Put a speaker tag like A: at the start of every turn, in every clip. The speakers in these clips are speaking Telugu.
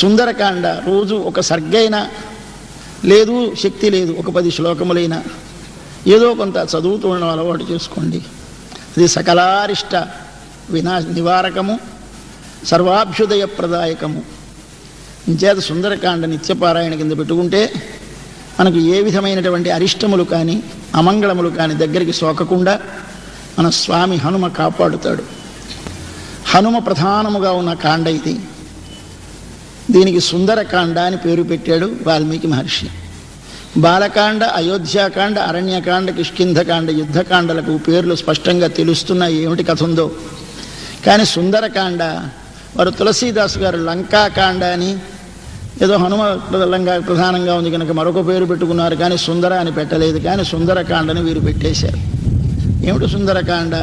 A: సుందరకాండ రోజు ఒక సర్గైనా లేదు శక్తి లేదు ఒక పది శ్లోకములైనా. ఏదో కొంత చదువుతూ ఉండడం అలవాటు చేసుకోండి. అది సకలారిష్ట వినా నివారకము సర్వాభ్యుదయ ప్రదాయకము ఇంచేత సుందరకాండ నిత్యపారాయణ కింద పెట్టుకుంటే మనకు ఏ విధమైనటువంటి అరిష్టములు కానీ అమంగళములు కానీ దగ్గరికి సోకకుండా మన స్వామి హనుమ కాపాడుతాడు. హనుమ ప్రధానముగా ఉన్న కాండ ఇది. దీనికి సుందరకాండ అని పేరు పెట్టాడు వాల్మీకి మహర్షి. బాలకాండ అయోధ్యాకాండ అరణ్యకాండ కిష్కింధకాండ యుద్ధకాండలకు పేర్లు స్పష్టంగా తెలుస్తున్నాయి ఏమిటి కథ ఉందో. కానీ సుందరకాండ వారు తులసీదాసు గారు లంకాకాండ అని ఏదో హనుమ లంగా ప్రధానంగా ఉంది కనుక మరొక పేరు పెట్టుకున్నారు కానీ సుందర అని పెట్టలేదు. కానీ సుందరకాండని వీరు పెట్టేశారు. ఏమిటి సుందరకాండ?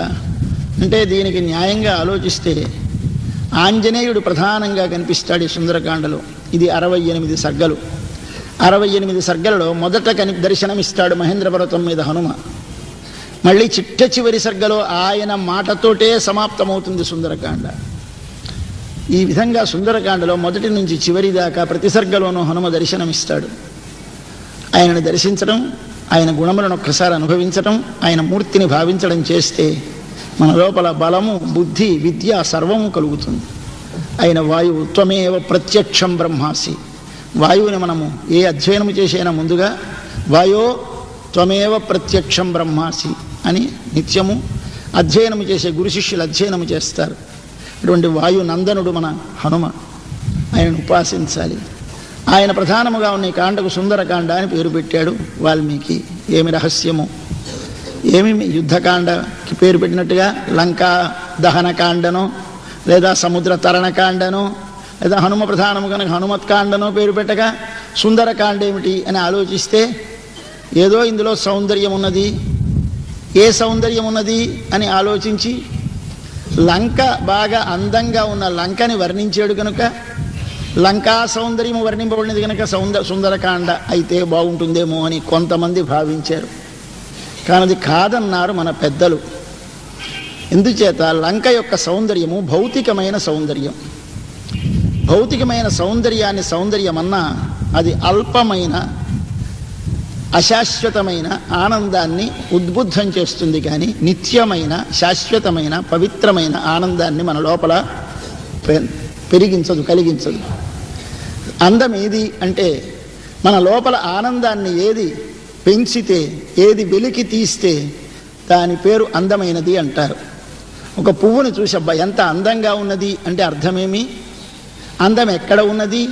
A: అంటే దీనికి న్యాయంగా ఆలోచిస్తే ఆంజనేయుడు ప్రధానంగా కనిపిస్తాడు ఈ సుందరకాండలో. ఇది అరవై ఎనిమిది సర్గలు. అరవై ఎనిమిది సర్గలలో మొదట కని దర్శనమిస్తాడు మహేంద్ర పర్వతం మీద హనుమ. మళ్ళీ చిట్ట చివరి సర్గలో ఆయన మాటతోటే సమాప్తమవుతుంది సుందరకాండ. ఈ విధంగా సుందరకాండలో మొదటి నుంచి చివరి దాకా ప్రతి సర్గలోనూ హనుమ దర్శనమిస్తాడు. ఆయనను దర్శించడం ఆయన గుణములను ఒక్కసారి అనుభవించటం ఆయన మూర్తిని భావించడం చేస్తే మన లోపల బలము బుద్ధి విద్య సర్వము కలుగుతుంది. ఆయన వాయువు త్వమేవ ప్రత్యక్షం బ్రహ్మాసి. వాయువుని మనము ఏ అధ్యయనము చేసైనా ముందుగా వాయో త్వమేవ ప్రత్యక్షం బ్రహ్మాసి అని నిత్యము అధ్యయనము చేసే గురు శిష్యులు అధ్యయనము చేస్తారు. అటువంటి వాయు నందనుడు మన హనుమ. ఆయనను ఉపాసించాలి. ఆయన ప్రధానముగా ఉన్న ఈ కాండకు సుందరకాండ అని పేరు పెట్టాడు వాల్మీకి. ఏమి రహస్యము? ఏమి యుద్ధకాండకి పేరు పెట్టినట్టుగా లంకా దహనకాండను లేదా సముద్ర తరణకాండనో లేదా హనుమ ప్రధానము కనుక హనుమత్కాండను పేరు పెట్టగా సుందరకాండ ఏమిటి అని ఆలోచిస్తే ఏదో ఇందులో సౌందర్యం ఉన్నది. ఏ సౌందర్యం ఉన్నది అని ఆలోచించి లంక బాగా అందంగా ఉన్న లంకని వర్ణించాడు కనుక లంకా సౌందర్యము వర్ణింపబడినది కనుక సౌందర సుందరకాండ అయితే బాగుంటుందేమో అని కొంతమంది భావించారు. కానీ అది కాదన్నారు మన పెద్దలు. ఎందుచేత లంక యొక్క సౌందర్యము భౌతికమైన సౌందర్యం. భౌతికమైన సౌందర్యాన్ని సౌందర్యమన్నా అది అల్పమైన అశాశ్వతమైన ఆనందాన్ని ఉద్బుద్ధం చేస్తుంది కానీ నిత్యమైన శాశ్వతమైన పవిత్రమైన ఆనందాన్ని మన లోపల పె- పెరిగించదు కలిగించదు. అందం ఏది అంటే మన లోపల ఆనందాన్ని ఏది పెంచితే ఏది వెలికి తీస్తే దాని పేరు అందమైనది అంటారు. ఒక పువ్వును చూసి అబ్బా ఎంత అందంగా ఉన్నది అంటే అర్థమేమి? అందం ఎక్కడ ఉన్నది?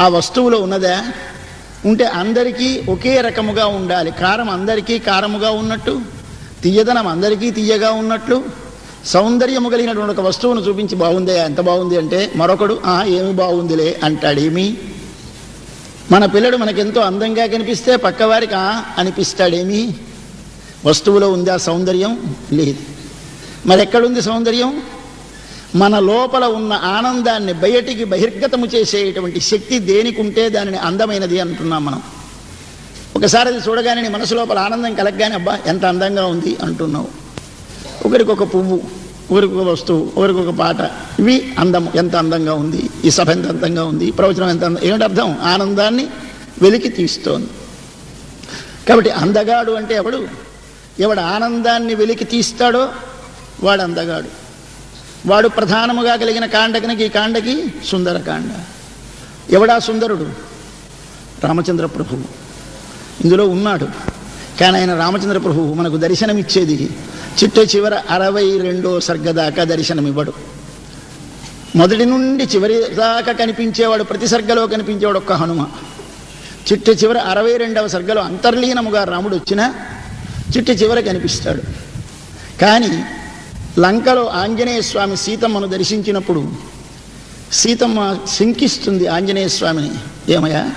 A: ఆ వస్తువులో ఉన్నదా? ఉంటే అందరికీ ఒకే రకముగా ఉండాలి. కారం అందరికీ కారముగా ఉన్నట్టు తీయదనం అందరికీ తీయగా ఉన్నట్లు సౌందర్యము కలిగినటువంటి ఒక వస్తువును చూపించి బాగుందే ఎంత బాగుంది అంటే మరొకడు "ఆ, ఏమి బాగుందిలే అంటాడేమి? మన పిల్లడు మనకెంతో అందంగా కనిపిస్తే పక్కవారికి అనిపిస్తాడేమి? వస్తువులో ఉందా సౌందర్యం? లేదు. మరి ఎక్కడుంది సౌందర్యం? మన లోపల ఉన్న ఆనందాన్ని బయటికి బహిర్గతము చేసేటువంటి శక్తి దేనికి ఉంటే దానిని అందమైనది అంటున్నాం మనం. ఒకసారి అది చూడగానే నీ మనసు లోపల ఆనందం కలగగానే అబ్బా ఎంత అందంగా ఉంది అంటున్నావు. ఒకరికొక పువ్వు. ఊరికొక ఒక వస్తువు ఊరికొక ఒక పాట. ఇవి అందం ఎంత అందంగా ఉంది ఈ సభ ఎంత అందంగా ఉంది ఈ ప్రవచనం ఎంత అందం ఏమిటి అర్థం? ఆనందాన్ని వెలికి తీస్తోంది. కాబట్టి అందగాడు అంటే ఎవడు? ఎవడు ఆనందాన్ని వెలికి తీస్తాడో వాడు అందగాడు. వాడు ప్రధానముగా కలిగిన కాండకి ఈ కాండకి సుందరకాండ ఎవడా సుందరుడు? రామచంద్ర ప్రభువు ఇందులో ఉన్నాడు. కానీ ఆయన రామచంద్ర ప్రభువు మనకు దర్శనమిచ్చేది. చిట్ట చివర అరవై రెండో సర్గ దాకా దర్శనమివ్వడు. మొదటి నుండి చివరి దాకా కనిపించేవాడు ప్రతి సర్గలో కనిపించేవాడు ఒక్క హనుమ. చిట్ట చివర అరవై రెండవ సర్గలో అంతర్లీనముగా రాముడు వచ్చినా చిట్ట చివర కనిపిస్తాడు. కానీ లంకలో ఆంజనేయ స్వామి సీతమ్మను దర్శించినప్పుడు సీతమ్మ శంకిస్తుంది ఆంజనేయ స్వామిని. ఏమయ్యా?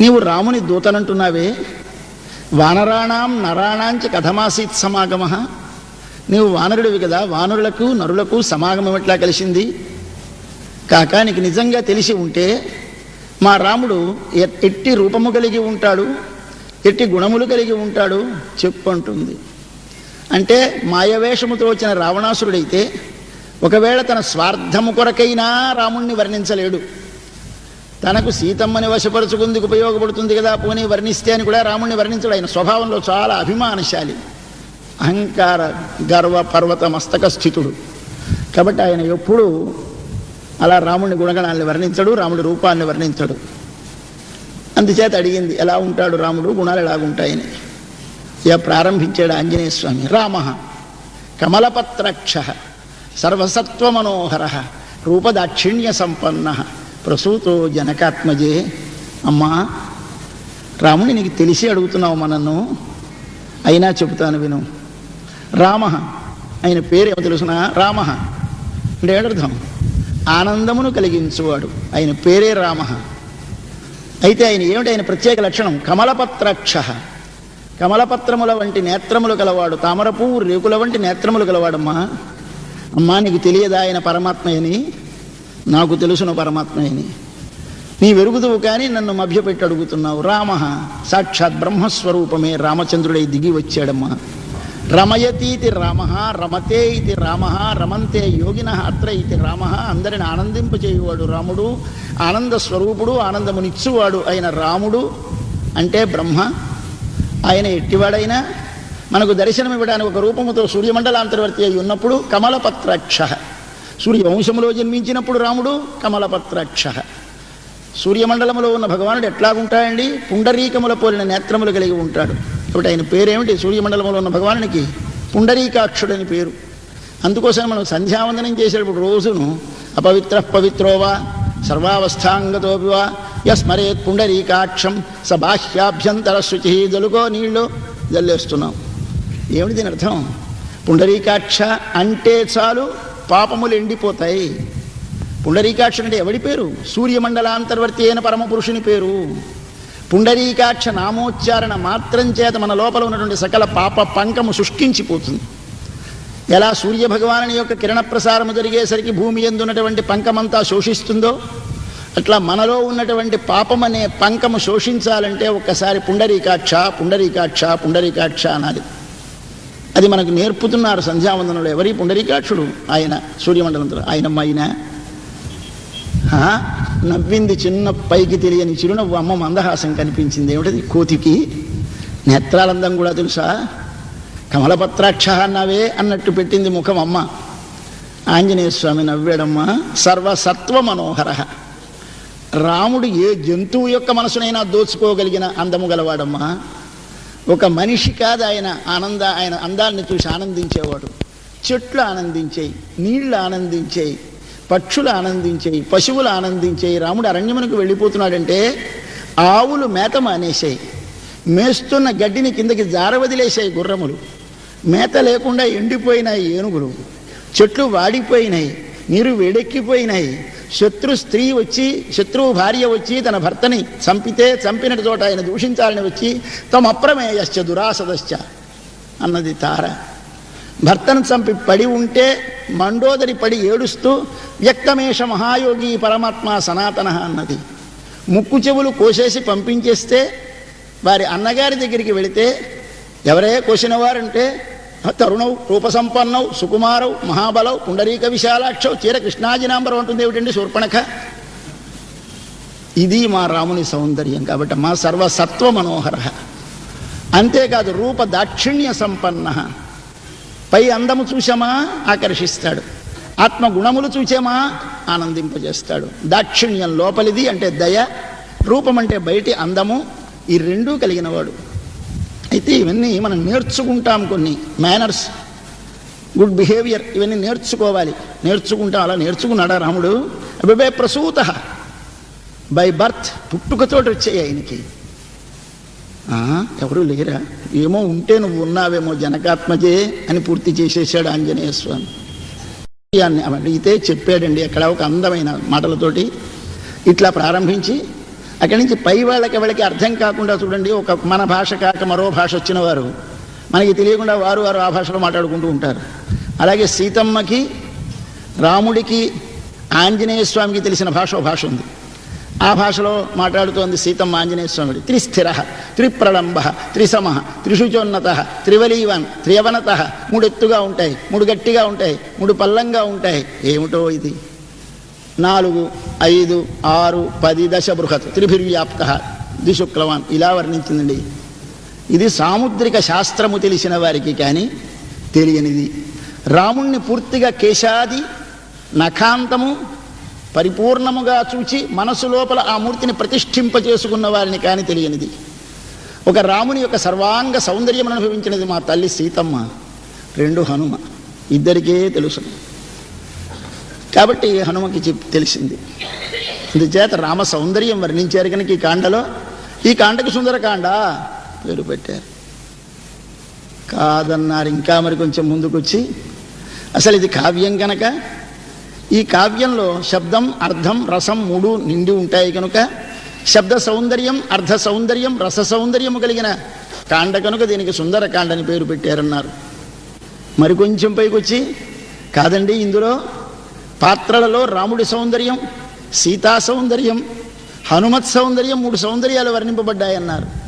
A: నీవు రాముని దూతనంటున్నావే? వానరాణాం నరాణాంచ కథమాసీత్ సమాగమ. నీవు వానరుడివి కదా వానరులకు నరులకు సమాగమం ఎట్లా కలిసింది? కాక నీకు నిజంగా తెలిసి ఉంటే మా రాముడు ఎ- ఎట్టి రూపము కలిగి ఉంటాడు? ఎట్టి గుణములు కలిగి ఉంటాడు? చెప్పు అంటుంది అంటే మాయవేషముతో వచ్చిన రావణాసురుడైతే ఒకవేళ తన స్వార్థము కొరకైనా రాముణ్ణి వర్ణించలేడు. తనకు సీతమ్మని వశపరుచుకుందుకు ఉపయోగపడుతుంది కదా పోనీ వర్ణిస్తే అని కూడా రాముణ్ణి వర్ణించడు. ఆయన స్వభావంలో చాలా అభిమానశాలి. అహంకార గర్వ పర్వత మస్తక స్థితుడు. కాబట్టి ఆయన ఎప్పుడూ అలా రాముడి గుణగణాన్ని వర్ణించడు రాముడి రూపాన్ని వర్ణించడు. అందుచేత అడిగింది ఎలా ఉంటాడు రాముడు? గుణాలు ఎలాగుంటాయని. ఇక ప్రారంభించాడు ఆంజనేయ స్వామి రామ కమలపత్రక్ష సర్వసత్వమనోహర రూపదాక్షిణ్య సంపన్న ప్రసూతో జనకాత్మజే. అమ్మా రాముని నీకు తెలిసి అడుగుతున్నావు మనను అయినా చెబుతాను విను. రామ ఆయన పేరేమో తెలుసిన? రామ. అంటే ఏడర్థం? ఆనందమును కలిగించువాడు. ఆయన పేరే రామ. అయితే ఆయన ఏమిటి? ఆయన ప్రత్యేక లక్షణం? కమలపత్రక్ష. కమలపత్రముల వంటి నేత్రములు గలవాడు. తామర రేకుల వంటి నేత్రములు గలవాడమ్మా. అమ్మా నీకు తెలియదా ఆయన పరమాత్మయని? నాకు తెలుసును పరమాత్మని నీ వెరుగుదువు కానీ నన్ను మభ్యపెట్టి అడుగుతున్నావు రామ సాక్షాత్ బ్రహ్మస్వరూపమే రామచంద్రుడై దిగి వచ్చాడమ్మా. రమయతీతి రామ రమతే ఇది రామ రమంతే యోగిన అత్ర ఇది రామ అందరిని ఆనందింపచేయువాడు రాముడు ఆనంద స్వరూపుడు ఆనందమునిచ్చువాడు అయిన రాముడు అంటే బ్రహ్మ. ఆయన ఎట్టివాడైనా మనకు దర్శనం ఇవ్వడానికి ఒక రూపముతో సూర్యమండలాంతర్వర్తి అయి ఉన్నప్పుడు కమలపత్రక్ష. సూర్యవంశములో జన్మించినప్పుడు రాముడు కమలపత్రాక్ష. సూర్యమండలములో ఉన్న భగవానుడు ఎట్లాగుంటాయండి పుండరీకముల పోలిన నేత్రములు కలిగి ఉంటాడు. కాబట్టి ఆయన పేరేమిటి? సూర్యమండలంలో ఉన్న భగవానునికి పుండరీకాక్షుడని పేరు. అందుకోసం మనం సంధ్యావందనం చేసేటప్పుడు రోజును అపవిత్ర పవిత్రోవా సర్వావస్థాంగతోపివా యస్మరేత్ పుండరీకాక్షం స బాహ్యాభ్యంతర శుచి జలుగో నీళ్ళు జల్లేస్తున్నాం. ఏమిటి దీని అర్థం? పుండరీకాక్ష అంటే చాలు పాపములు ఎండిపోతాయి. పుండరీకాక్ష అంటే ఎవడి పేరు? సూర్యమండలాంతర్వర్తి అయిన పరమపురుషుని పేరు. పుండరీకాక్ష నామోచ్చారణ మాత్రం చేత మన లోపల ఉన్నటువంటి సకల పాప పంకము శుష్కించిపోతుంది. ఎలా సూర్యభగవాను యొక్క కిరణ ప్రసారము జరిగేసరికి భూమి ఎందు ఉన్నటువంటి పంకమంతా శోషిస్తుందో అట్లా మనలో ఉన్నటువంటి పాపం అనే పంకము శోషించాలంటే ఒక్కసారి పుండరీకాక్ష పుండరీకాక్ష పుండరీకాక్ష అనాలి. అది మనకు నేర్పుతున్నారు సంధ్యావందనంలో ఎవరి పుండరీకాక్షుడు? ఆయన సూర్యమండలంతో. ఆయనమ్మ ఆయన నవ్వింది చిన్న పైకి తెలియని చిరునవ్వు అమ్మ మందహాసం కనిపించింది. ఏమిటది? కోతికి నేత్రాలందం కూడా తెలుసా? కమలపత్రాక్ష అన్నావే అన్నట్టు పెట్టింది ముఖం అమ్మ. ఆంజనేయ స్వామి నవ్వాడమ్మా. సర్వసత్వ మనోహర. రాముడు ఏ జంతువు యొక్క మనసునైనా దోచుకోగలిగిన అందము గలవాడమ్మా. ఒక మనిషి కాదు ఆయన ఆనంద ఆయన అందాలను చూసి ఆనందించేవాడు. చెట్లు ఆనందించేయి నీళ్ళు ఆనందించేయి పక్షులు ఆనందించేయి పశువులు ఆనందించేయి. రాముడు అరణ్యమునకు వెళ్ళిపోతున్నాడంటే ఆవులు మేత మానేసాయి. మేస్తున్న గడ్డిని కిందకి జారవదిలేసాయి గుర్రములు. మేత లేకుండా ఎండిపోయినాయి ఏనుగులు. చెట్లు వాడిపోయినాయి నీరు వేడెక్కిపోయినాయి. శత్రు స్త్రీ వచ్చి శత్రువు భార్య వచ్చి తన భర్తని చంపితే చంపినటి చోట ఆయన దూషించాలని వచ్చి తమ అప్రమేయశ్చ దురాసదశ్చ అన్నది తార. భర్తను చంపి పడి ఉంటే మండోదరి పడి ఏడుస్తూ వ్యక్తమేష మహాయోగి పరమాత్మ సనాతన అన్నది. ముక్కు చెవులు కోసేసి పంపించేస్తే వారి అన్నగారి దగ్గరికి వెళితే ఎవరే కోసిన వారంటే తరుణవు రూపసంపన్నవు సుకుమారవు మహాబలవు పుండరీక విశాలాక్షవు చీర కృష్ణాజినాంబరం అంటుంది ఏమిటండి శూర్పణఖ? ఇది మా రాముని సౌందర్యం కాబట్టి మా సర్వసత్వ మనోహర. అంతేకాదు రూప దాక్షిణ్య సంపన్న. పై అందము చూసామా ఆకర్షిస్తాడు. ఆత్మగుణములు చూచామా? ఆనందింపజేస్తాడు. దాక్షిణ్యం లోపలిది అంటే దయ రూపం అంటే బయటి అందము ఈ రెండూ కలిగినవాడు. అయితే ఇవన్నీ మనం నేర్చుకుంటాం కొన్ని మేనర్స్ గుడ్ బిహేవియర్ ఇవన్నీ నేర్చుకోవాలి. నేర్చుకుంటాం అలా నేర్చుకున్నాడా రాముడు? అభిబే ప్రసూత. బై బర్త్ పుట్టుకతోటి వచ్చాయి ఆయనకి. ఎవరు లేరా? ఏమో ఉంటే నువ్వు ఉన్నావేమో జనకాత్మజే అని పూర్తి చేసేసాడు ఆంజనేయ స్వామి. అడిగితే చెప్పాడండి అక్కడ ఒక అందమైన మాటలతోటి. ఇట్లా ప్రారంభించి అక్కడి నుంచి పై వాళ్ళకి వాళ్ళకి అర్థం కాకుండా చూడండి ఒక మన భాష కాక మరో భాష వచ్చిన వారు మనకి తెలియకుండా వారు వారు ఆ భాషలో మాట్లాడుకుంటూ ఉంటారు. అలాగే సీతమ్మకి రాముడికి ఆంజనేయ స్వామికి తెలిసిన భాష భాష ఉంది. ఆ భాషలో మాట్లాడుతోంది సీతమ్మ ఆంజనేయ స్వామిడి త్రిస్థిర త్రిప్రళంబ త్రిసమ త్రిశుచోన్నత త్రివలీవన్ త్రియవనత మూడు ఎత్తుగా ఉంటాయి మూడు గట్టిగా ఉంటాయి మూడు పల్లంగా ఉంటాయి. ఏమిటో ఇది? నాలుగు ఐదు ఆరు పది దశ బృహత్ త్రిభిర్వ్యాప్త ద్విశుక్లవాన్ ఇలా వర్ణించిందండి. ఇది సాముద్రిక శాస్త్రము తెలిసిన వారికి కానీ తెలియనిది. రాముణ్ణి పూర్తిగా కేశాది నఖాంతము పరిపూర్ణముగా చూచి మనసు లోపల ఆ మూర్తిని ప్రతిష్ఠింపజేసుకున్న వారిని కానీ తెలియనిది. ఒక రాముని యొక్క సర్వాంగ సౌందర్యం అనుభవించినది మా తల్లి సీతమ్మ రెండు హనుమ. ఇద్దరికే తెలుసు. కాబట్టి హనుమకి చెప్ తెలిసింది. అందుచేత రామ సౌందర్యం వర్ణించారు కనుక ఈ కాండలో. ఈ కాండకు సుందరకాండ పేరు పెట్టారు. కాదన్నారు ఇంకా మరి కొంచెం ముందుకొచ్చి. అసలు ఇది కావ్యం కనుక? ఈ కావ్యంలో శబ్దం అర్థం రసం మూడు నిండి ఉంటాయి కనుక. శబ్ద సౌందర్యం అర్ధ సౌందర్యం రస సౌందర్యము కలిగిన కాండ కనుక దీనికి సుందరకాండ అని పేరు పెట్టారన్నారు. మరి కొంచెం పైకి వచ్చి కాదండి ఇందులో పాత్రలలో రాముడి సౌందర్యం సీతా సౌందర్యం హనుమత్ సౌందర్యం మూడు సౌందర్యాలు వర్ణింపబడ్డాయన్నారు.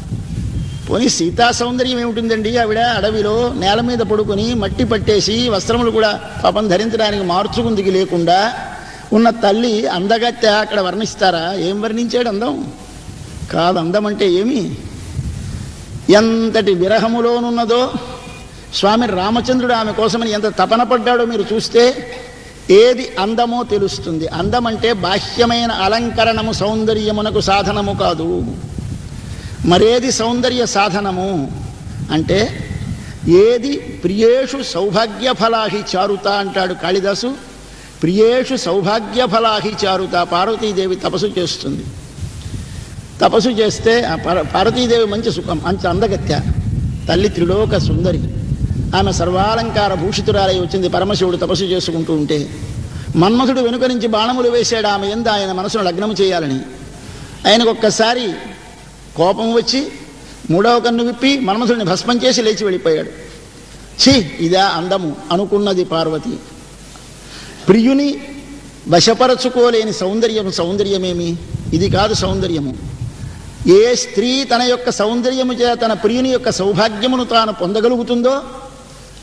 A: పోనీ సీతా సౌందర్యం ఏమిటిందండి? ఆవిడ అడవిలో నేల మీద పడుకొని మట్టి పట్టేసి వస్త్రములు కూడా పాపం ధరించడానికి మార్చుకుందికి లేకుండా ఉన్న తల్లి అందగత్తె అక్కడ వర్ణిస్తారా? ఏం వర్ణించాడు అందం? కాదు అందం అంటే ఏమి? ఎంతటి విరహములోనున్నదో. స్వామి రామచంద్రుడు ఆమె కోసమని ఎంత తపన పడ్డాడో మీరు చూస్తే ఏది అందమో తెలుస్తుంది. అందం అంటే బాహ్యమైన అలంకరణము సౌందర్యమునకు సాధనము కాదు. మరేది సౌందర్య సాధనము అంటే ఏది ప్రియేషు సౌభాగ్య ఫలాహి చారుత అంటాడు కాళిదాసు. ప్రియేషు సౌభాగ్య ఫలాహి చారుత పార్వతీదేవి తపస్సు చేస్తుంది. తపస్సు చేస్తే పార్వతీదేవి మంచి సుఖం మంచి అందగత్య తల్లి త్రిలోక సుందరి. ఆమె సర్వాలంకార భూషితురాలై వచ్చింది పరమశివుడు తపస్సు చేసుకుంటూ ఉంటే. మన్మథుడు వెనుక నుంచి బాణములు వేశాడు ఆమె ఎందు ఆయన మనసును లగ్నము చేయాలని. ఆయనకు ఒక్కసారి కోపం వచ్చి మూడవ కన్ను విప్పి మన్మథుడిని భస్మం చేసి లేచి వెళ్ళిపోయాడు. ఛీ ఇదా అందము అనుకున్నది పార్వతి. ప్రియుని వశపరచుకోలేని సౌందర్యము సౌందర్యమేమి? ఇది కాదు సౌందర్యము. ఏ స్త్రీ తన యొక్క సౌందర్యము చేత తన ప్రియుని యొక్క సౌభాగ్యమును తాను పొందగలుగుతుందో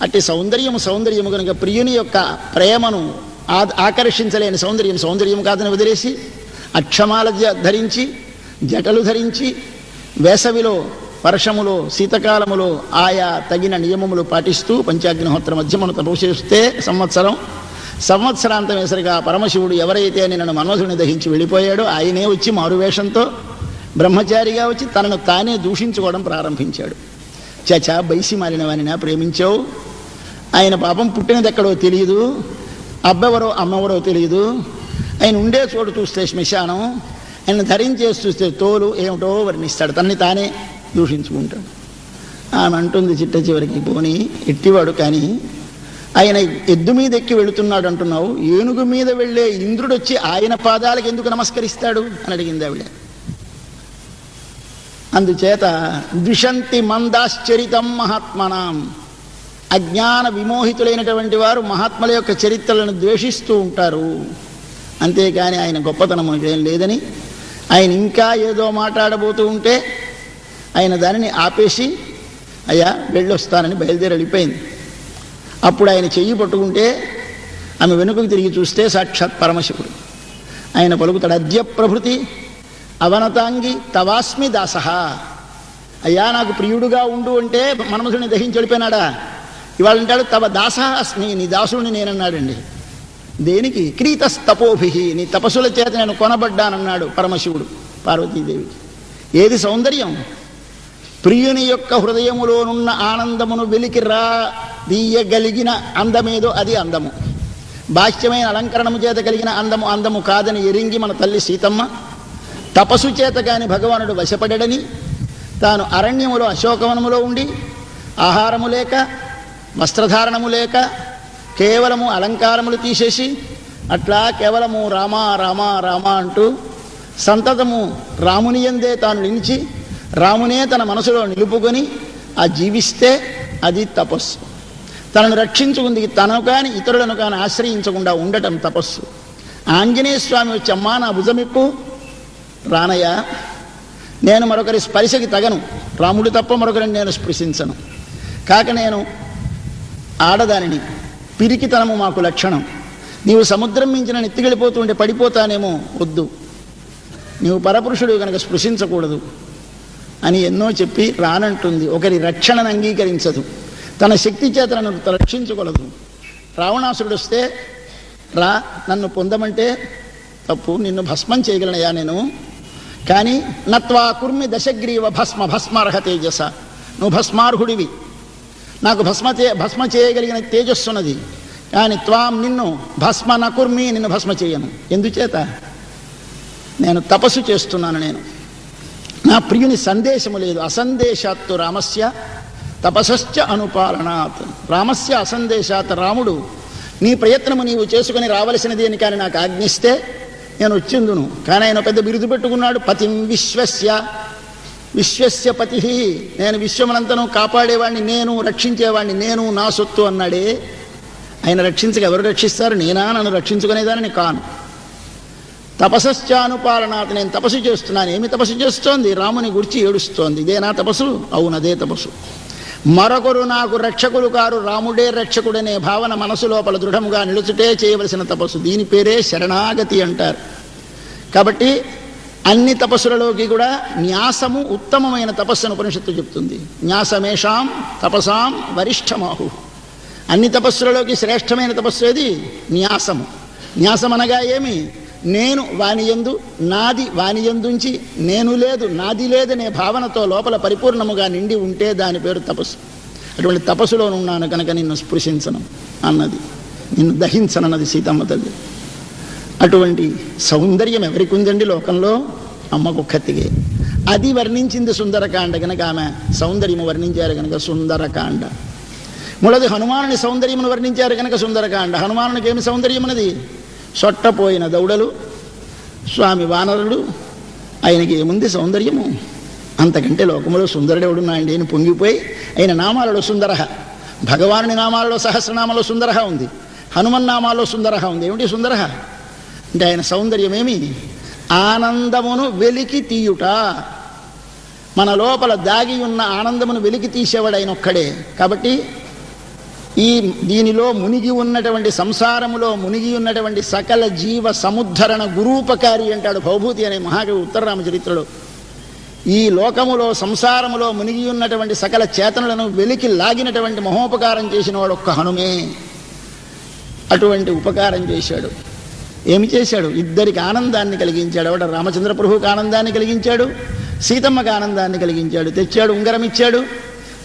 A: అట్టి సౌందర్యము సౌందర్యము కనుక ప్రియుని యొక్క ప్రేమను ఆ- ఆకర్షించలేని సౌందర్యం సౌందర్యం కాదని వదిలేసి అక్షమాల ధరించి జటలు ధరించి వేసవిలో వర్షములో శీతకాలములో ఆయా తగిన నియమములు పాటిస్తూ పంచాగ్నిహోత్ర మధ్యమును తపస్సు చేస్తే సంవత్సరం సంవత్సరాంతం వేసరిగా పరమశివుడు ఎవరైతే నన్ను మన్మధుని దహించి వెళ్ళిపోయాడో ఆయనే వచ్చి మారువేషంతో బ్రహ్మచారిగా వచ్చి తనను తానే దూషించుకోవడం ప్రారంభించాడు. చచా బైసి మారిన వానినా ప్రేమించావు? ఆయన పాపం పుట్టినది ఎక్కడో తెలియదు అబ్బెవరో అమ్మెవరో తెలియదు ఆయన ఉండే చోటు చూస్తే శ్మశానం. ఆయన ధరించేసి చూస్తే తోలు ఏమిటో వర్ణిస్తాడు. తన్ని తానే దూషించుకుంటాడు. ఆమె అంటుంది చిట్ట చివరికి పోని ఎట్టివాడు కానీ ఆయన ఎద్దు మీద ఎక్కి వెళుతున్నాడు అంటున్నావు. ఏనుగు మీద వెళ్ళే ఇంద్రుడు వచ్చి ఆయన పాదాలకు ఎందుకు నమస్కరిస్తాడు? అని అడిగింది ఆవిడ. అందుచేత ద్విషంతి మందాశ్చరితం మహాత్మనాం. అజ్ఞాన విమోహితులైనటువంటి వారు మహాత్ముల యొక్క చరిత్రలను ద్వేషిస్తూ ఉంటారు. అంతేకాని ఆయన గొప్పతనం ఏం లేదని ఆయన ఇంకా ఏదో మాట్లాడబోతూ ఉంటే ఆయన దానిని ఆపేసి అయ్యా వెళ్ళొస్తానని బయలుదేరి వెళ్ళిపోయింది. అప్పుడు ఆయన చెయ్యి పట్టుకుంటే ఆమె వెనుకకు తిరిగి చూస్తే సాక్షాత్ పరమశివుడు. ఆయన పలుకుతాడు అద్య ప్రభృతి అవనతాంగి తవాస్మి దాసహ అయ్యా నాకు ప్రియుడుగా ఉండు అంటే మనమసుని దహించి వెళ్ళిపోయినాడా? ఇవాళ అంటాడు తవ దాసహస్మి నీ దాసుడిని నేనన్నాడండి. దేనికి? క్రీతస్తపోభి నీ తపస్సుల చేత నేను కొనబడ్డానన్నాడు పరమశివుడు పార్వతీదేవికి. ఏది సౌందర్యం? ప్రియుని యొక్క హృదయములోనున్న ఆనందమును వెలికి రా దీయగలిగిన అందమేదో అది అందము. బాహ్యమైన అలంకరణము చేత కలిగిన అందము అందము కాదని ఎరింగి మన తల్లి సీతమ్మ. తపస్సు చేత కాని భగవానుడు వశపడని తాను అరణ్యములో అశోకవనములో ఉండి ఆహారము లేక వస్త్రధారణము లేక కేవలము అలంకారములు తీసేసి అట్లా కేవలము రామా రామా రామా అంటూ సంతతము రాముని ఎందే తాను నిలిచి రామునే తన మనసులో నిలుపుకొని ఆ జీవిస్తే అది తపస్సు. తనను రక్షించుకుంది తనను కాని ఇతరులను కాని ఆశ్రయించకుండా ఉండటం తపస్సు. ఆంజనేయ స్వామి వచ్చి అమ్మా నా భుజమిప్పు. రానయ్య నేను మరొకరి స్పర్శకి తగను. రాముడు తప్ప మరొకరిని నేను స్పృశించను. కాక నేను ఆడదానిని పిరికితనము మాకు లక్షణం. నీవు సముద్రం మించిన నెత్తికెళ్ళిపోతుంటే పడిపోతానేమో వద్దు. నీవు పరపురుషుడు కనుక స్పృశించకూడదు అని ఎన్నో చెప్పి రానంటుంది. ఒకరి రక్షణను అంగీకరించదు. తన శక్తి చేత నన్ను రక్షించగలదు రావణాసురుడు వస్తే రా నన్ను పొందమంటే తప్పు. నిన్ను భస్మం చేయగలనయా నేను. కానీ నత్వా కుర్మి దశగ్రీవ భస్మ భస్మార్హ తేజస. నువ్వు భస్మార్హుడివి. నాకు భస్మ చే భస్మ చేయగలిగిన తేజస్సున్నది. కానీ త్వాం నిన్ను భస్మ నకుర్మి నిన్ను భస్మ చేయను. ఎందుచేత? నేను తపస్సు చేస్తున్నాను నేను. నా ప్రియుని సందేశము లేదు. అసందేశాత్తు రామస్య తపసశ్చ అనుపాలనాత్. రామస్య అసందేశాత్ రాముడు నీ ప్రయత్నము నీవు చేసుకుని రావలసినది అని కానీ నాకు ఆజ్ఞిస్తే నేను వచ్చిందును. కానీ ఆయన పెద్ద బిరుదు పెట్టుకున్నాడు. పతిం విశ్వస్య విశ్వస్య పతి. నేను విశ్వమునంతను కాపాడేవాడిని నేను రక్షించేవాడిని నేను నా సొత్తు అన్నాడే. ఆయన రక్షించక ఎవరు రక్షిస్తారు? నేనా? నన్ను రక్షించుకునేదానని కాను. తపస్చానుపాలనాథ్ నేను తపస్సు చేస్తున్నాను. ఏమి తపస్సు చేస్తోంది? రాముని గురించి ఏడుస్తోంది. ఇదే నా తపస్సు? అవును అదే తపస్సు. మరొకరు నాకు రక్షకులు కారు రాముడే రక్షకుడనే భావన మనసు లోపల దృఢముగా నిలుచుటే చేయవలసిన తపస్సు. దీని పేరే శరణాగతి అంటారు. కాబట్టి అన్ని తపస్సులలోకి కూడా న్యాసము ఉత్తమమైన తపస్సును ఉపనిషత్తు చెప్తుంది. న్యాసమేషాం తపసాం వరిష్టమాహు. అన్ని తపస్సులలోకి శ్రేష్టమైన తపస్సు ఏది? న్యాసము. న్యాసం అనగా ఏమి? నేను వానియందు నాది వానియందుంచి నేను లేదు నాది లేదనే భావనతో లోపల పరిపూర్ణముగా నిండి ఉంటే దాని పేరు తపస్సు. అటువంటి తపస్సులో ఉన్నాను కనుక నిన్ను స్పృశించను అన్నది. నిన్ను దహించనన్నది సీతమ్మ తల్లి. అటువంటి సౌందర్యం ఎవరికి ఉందండి లోకంలో? అమ్మకొక్కతిగే అది వర్ణించింది సుందరకాండ. కనుక ఆమె సౌందర్యము వర్ణించారు కనుక సుందరకాండ. మూడది హనుమానుని సౌందర్యమును వర్ణించారు కనుక సుందరకాండ. హనుమానునికి ఏమి సౌందర్యమున్నది? సొట్టపోయిన దౌడలు స్వామి వానరుడు ఆయనకి ఏముంది సౌందర్యము? అంతకంటే లోకములో సుందరుడెవడున్నాయండి అని పొంగిపోయి ఆయన నామాలలో సుందర భగవానుని నామాలలో సహస్రనామాలో సుందర ఉంది. హనుమన్ నామాల్లో సుందర ఉంది. ఏమిటి సుందర అంటే ఆయన సౌందర్యమేమి? ఆనందమును వెలికి తీయుట. మన లోపల దాగి ఉన్న ఆనందమును వెలికి తీసేవాడు ఆయన ఒక్కడే. కాబట్టి ఈ దీనిలో మునిగి ఉన్నటువంటి సంసారములో మునిగి ఉన్నటువంటి సకల జీవ సముద్ధరణ గురూపకారి అంటాడు భవభూతి అనే మహాకవి ఉత్తరరామ చరిత్రలో. ఈ లోకములో సంసారములో మునిగి ఉన్నటువంటి సకల చేతనలను వెలికి లాగినటువంటి మహోపకారం చేసిన వాడు ఒక్క హనుమే. అటువంటి ఉపకారం చేశాడు. ఏమి చేశాడు? ఇద్దరికి ఆనందాన్ని కలిగించాడు. ఎవడ? రామచంద్ర ప్రభువుకి ఆనందాన్ని కలిగించాడు. సీతమ్మకి ఆనందాన్ని కలిగించాడు. తెచ్చాడు ఉంగరం ఇచ్చాడు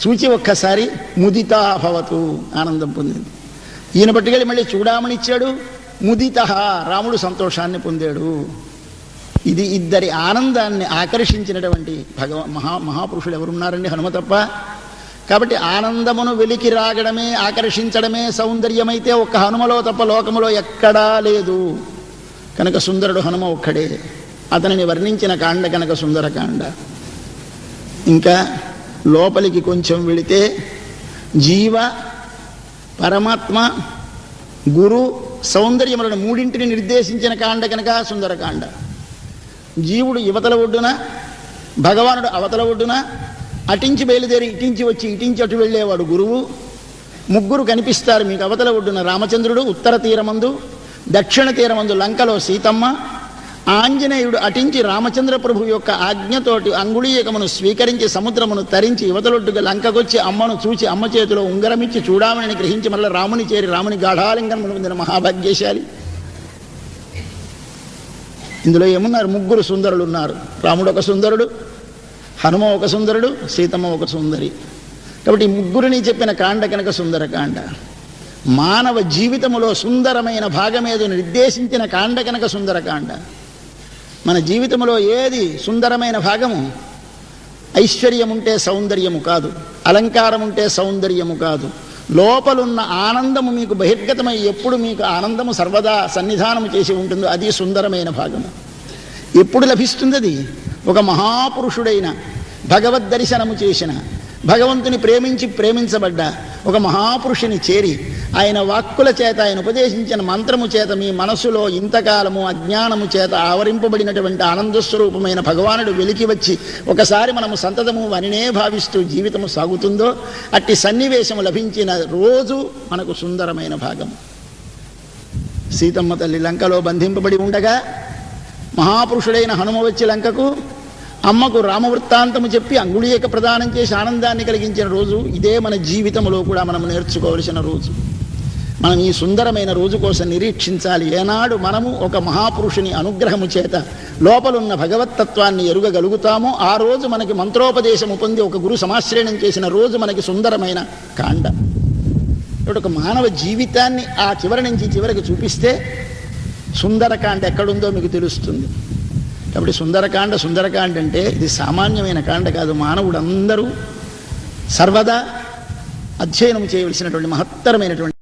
A: చూచి ఒక్కసారి ముదితాభవతు ఆనందం పొందింది. ఈయన పట్టుకెళ్ళి మళ్ళీ చూడామని ఇచ్చాడు. ముదిత రాముడు సంతోషాన్ని పొందాడు. ఇది ఇద్దరి ఆనందాన్ని ఆకర్షించినటువంటి భగవ మహా మహాపురుషుడు ఎవరున్నారండి? హనుమ తప్ప కాబట్టి ఆనందమును వెలికి రాగడమే ఆకర్షించడమే సౌందర్యమైతే ఒక్క హనుమలో తప్ప లోకములో ఎక్కడా లేదు. కనుక సుందరుడు హనుమ ఒక్కడే. అతనిని వర్ణించిన కాండ కనుక సుందరకాండ ఇంకా లోపలికి కొంచెం వెళితే జీవ పరమాత్మ గురు సౌందర్యములను మూడింటిని నిర్దేశించిన కాండ కనుక సుందరకాండ జీవుడు యువతల ఒడ్డున భగవానుడు అవతల ఒడ్డున అటించి బయలుదేరి ఇటించి వచ్చి ఇటించి అటు వెళ్ళేవాడు గురువు. ముగ్గురు కనిపిస్తారు మీకు అవతల ఒడ్డున రామచంద్రుడు ఉత్తర తీరమందు దక్షిణ తీరమందు లంకలో సీతమ్మ. ఆంజనేయుడు అటించి రామచంద్ర ప్రభు యొక్క ఆజ్ఞతోటి అంగుళీయకమును స్వీకరించి సముద్రమును తరించి యువతలొడ్డుగా లంకకొచ్చి అమ్మను చూచి అమ్మ చేతిలో ఉంగరమిచ్చి చూడామని గ్రహించి మళ్ళీ రాముని చేరి రాముని గాఢాలింగం పొందిన మహాభాగ్యశాలి. ఇందులో ఏమున్నారు? ముగ్గురు సుందరులు ఉన్నారు. రాముడు ఒక సుందరుడు హనుమ ఒక సుందరుడు సీతమ్మ ఒక సుందరి. కాబట్టి ఈ ముగ్గురిని చెప్పిన కాండ కనుక సుందరకాండ మానవ జీవితములో సుందరమైన భాగమేదో నిర్దేశించిన కాండ కనుక సుందరకాండ మన జీవితంలో ఏది సుందరమైన భాగము? ఐశ్వర్యం ఉంటే సౌందర్యము కాదు అలంకారం ఉంటే సౌందర్యము కాదు. లోపలున్న ఆనందము మీకు బహిర్గతమై ఎప్పుడు మీకు ఆనందము సర్వదా సన్నిధానము చేసి ఉంటుందో అది సుందరమైన భాగము. ఎప్పుడు లభిస్తుంది అది ఒక మహాపురుషుడైన భగవద్ దర్శనము చేసిన భగవంతుని ప్రేమించి ప్రేమించబడ్డ ఒక మహాపురుషుని చేరి ఆయన వాక్కుల చేత ఆయన ఉపదేశించిన మంత్రము చేత మీ మనసులో ఇంతకాలము అజ్ఞానము చేత ఆవరింపబడినటువంటి ఆనందస్వరూపమైన భగవానుడు వెలికి వచ్చి ఒకసారి మనము సంతతము వనినే భావిస్తూ జీవితము సాగుతుందో అట్టి సన్నివేశము లభించిన రోజు మనకు సుందరమైన భాగం సీతమ్మ తల్లి లంకలో బంధింపబడి ఉండగా మహాపురుషుడైన హనుమ వచ్చి లంకకు అమ్మకు రామవృత్తాంతము చెప్పి అంగుళీయక ప్రదానం చేసి ఆనందాన్ని కలిగించిన రోజు ఇదే మన జీవితంలో కూడా మనం నేర్చుకోవలసిన రోజు. మనం ఈ సుందరమైన రోజు కోసం నిరీక్షించాలి. ఏనాడు మనము ఒక మహాపురుషుని అనుగ్రహము చేత లోపలున్న భగవత్తత్వాన్ని ఎరుగగలుగుతామో ఆ రోజు మనకి మంత్రోపదేశము పొంది ఒక గురు సమాశ్రయణం చేసిన రోజు మనకి సుందరమైన కాండ. ఇప్పుడు ఒక మానవ జీవితాన్ని ఆ చివరి నుంచి చివరికి చూపిస్తే సుందరకాండ ఎక్కడుందో మీకు తెలుస్తుంది. కాబట్టి సుందరకాండ సుందరకాండ అంటే ఇది సామాన్యమైన కాండ కాదు. మానవుడు అందరూ సర్వదా అధ్యయనం చేయవలసినటువంటి మహత్తరమైనటువంటి